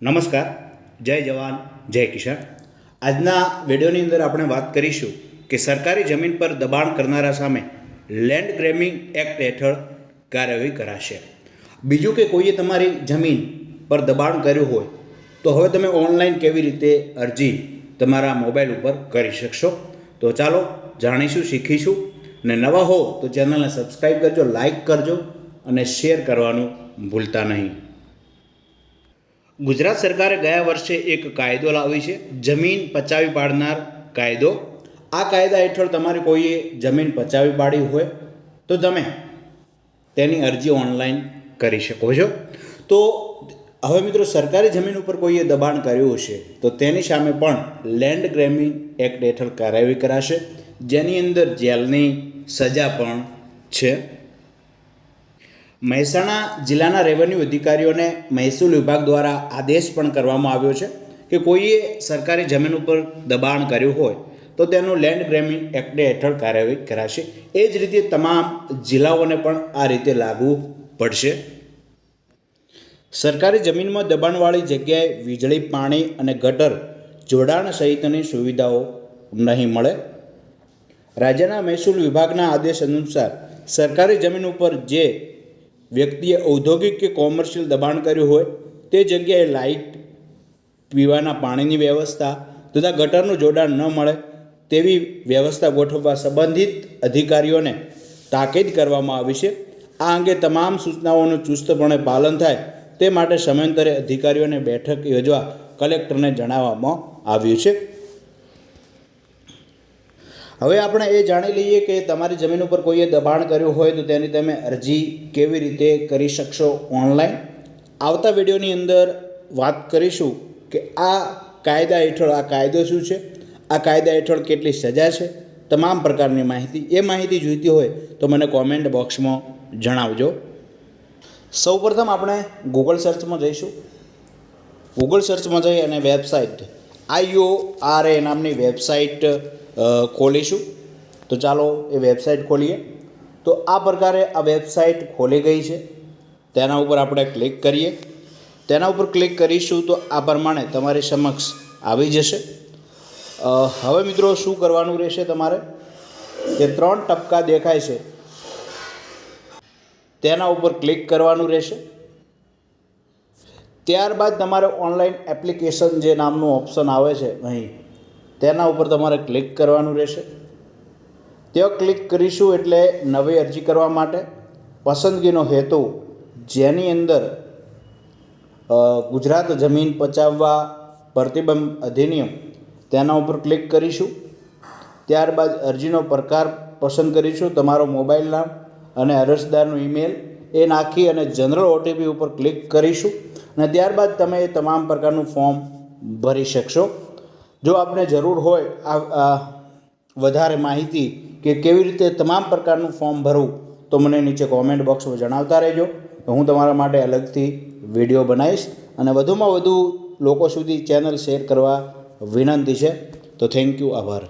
નમસ્કાર, જય જવાન, જય કિસાન. આજના વિડીયોની અંદર આપણે વાત કરીશું કે સરકારી જમીન પર દબાણ કરનારા સામે લેન્ડ ગ્રેમિંગ એક્ટ હેઠળ કાર્યવાહી કરાશે. બીજું કે કોઈએ તમારી જમીન પર દબાણ કર્યું હોય, તો હવે તમે ઓનલાઈન કેવી રીતે અરજી તમારા મોબાઈલ ઉપર કરી શકશો? તો ચાલો જાણીશું, શીખીશું ને નવા હો તો ચેનલને સબસ્ક્રાઈબ કરજો લાઈક કરજો અને શેર કરવાનું ભૂલતા નહીં. ગુજરાત સરકારે ગયા વર્ષે એક કાયદો લાવી છે, જમીન પચાવી પાડનાર કાયદો. આ કાયદા હેઠળ તમારે કોઈએ જમીન પચાવી પાડી હોય તો તમે તેની અરજી ઓનલાઈન કરી શકો છો. તો હવે મિત્રો સરકારી જમીન ઉપર કોઈએ દબાણ કર્યું હશે તો તેની સામે પણ લેન્ડ ગ્રેમિંગ એક્ટ હેઠળ કાર્યવાહી કરાશે. જેની અંદર જેલની સજા પણ છે. મહેસાણા જિલ્લાના રેવન્યુ અધિકારીઓને મહેસૂલ વિભાગ દ્વારા આદેશ પણ કરવામાં આવ્યો છે કે કોઈએ સરકારી જમીન ઉપર દબાણ કર્યું હોય તો તેનું લેન્ડ ગ્રેમિંગ એક્ટ હેઠળ કાર્યવાહી કરાશે. એ જ રીતે તમામ જિલ્લાઓને પણ આ રીતે લાગુ પડશે. સરકારી જમીનમાં દબાણવાળી જગ્યાએ વીજળી, પાણી અને ગટર, જોડાણ સહિતની સુવિધાઓ નહીં મળે. રાજ્યના મહેસૂલ વિભાગના આદેશ અનુસાર સરકારી જમીન ઉપર જે વ્યક્તિએ ઔદ્યોગિક કે કોમર્શિયલ દબાણ કર્યું હોય, તે જગ્યાએ લાઇટ, પીવાના પાણીની વ્યવસ્થા તથા ગટરનું જોડાણ ન મળે, તેવી વ્યવસ્થા ગોઠવવા સંબંધિત અધિકારીઓને તાકીદ કરવામાં આવી છે. આ અંગે તમામ સૂચનાઓનું ચુસ્તપણે પાલન થાય તે માટે સમયાંતરે અધિકારીઓને બેઠક યોજવા કલેક્ટરને જણાવવામાં આવ્યું છે. હવે આપણે એ જાણી લઈએ કે તમારી જમીન ઉપર કોઈએ દબાણ કર્યું હોય તો તેની તમે અરજી કેવી રીતે કરી શકશો ઓનલાઈન? આવતા વિડીયોની અંદર વાત કરીશું કે આ કાયદા હેઠળ આ કાયદો શું છે? આ કાયદા હેઠળ કેટલી સજા છે? તમામ પ્રકારની માહિતી, એ માહિતી જોઈતી હોય તો મને કોમેન્ટ બોક્સમાં જણાવજો. સૌપ્રથમ આપણે ગૂગલ સર્ચમાં જઈશું. ગૂગલ સર્ચમાં જઈ અને વેબસાઇટ આઈઓ આર એ નામની વેબસાઇટ ખોલીશું. તો ચાલો એ વેબસાઇટ ખોલીએ. તો આ પ્રકારે આ વેબસાઇટ ખોલી ગઈ છે. તેના ઉપર આપણે ક્લિક કરીએ. તેના ઉપર ક્લિક કરીશું તો આ પ્રમાણે તમારી સમક્ષ આવી જશે. હવે મિત્રો શું કરવાનું રહેશે તમારે? જે ત્રણ ટપકા દેખાય છે. તેના ઉપર ક્લિક કરવાનું રહેશે. ત્યારબાદ તમારે ઓનલાઈન એપ્લિકેશન જે નામનું ઓપ્શન આવે છે અહીં, તેના ઉપર તમારે ક્લિક કરવાનું રહેશે. ત્યાં ક્લિક કરીશું એટલે નવી અરજી કરવા માટે પસંદગીનો હેતુ જેની અંદર ગુજરાત જમીન પચાવવા પ્રતિબંધ અધિનિયમ તેના ઉપર ક્લિક કરીશું. ત્યારબાદ અરજીનો પ્રકાર પસંદ કરીશું, તમારો મોબાઈલ નામ અને અરજદારનું ઈમેલ એ નાખી અને જનરલ ઓટીપી ઉપર ક્લિક કરીશું. અને ત્યારબાદ તમે એ તમામ પ્રકારનું ફોર્મ ભરી શકશો. જો આપને જરૂર હોય આ વધારે માહિતી કે કેવી રીતે તમામ પ્રકારનું ફોર્મ ભરવું, તો મને નીચે કોમેન્ટ બોક્સમાં જણાવતા રહેજો. હું તમારા માટે અલગથી વીડિયો બનાવીશ અને વધુમાં વધુ લોકો સુધી ચેનલ શેર કરવા વિનંતી છે. તો થેન્ક યુ આભાર.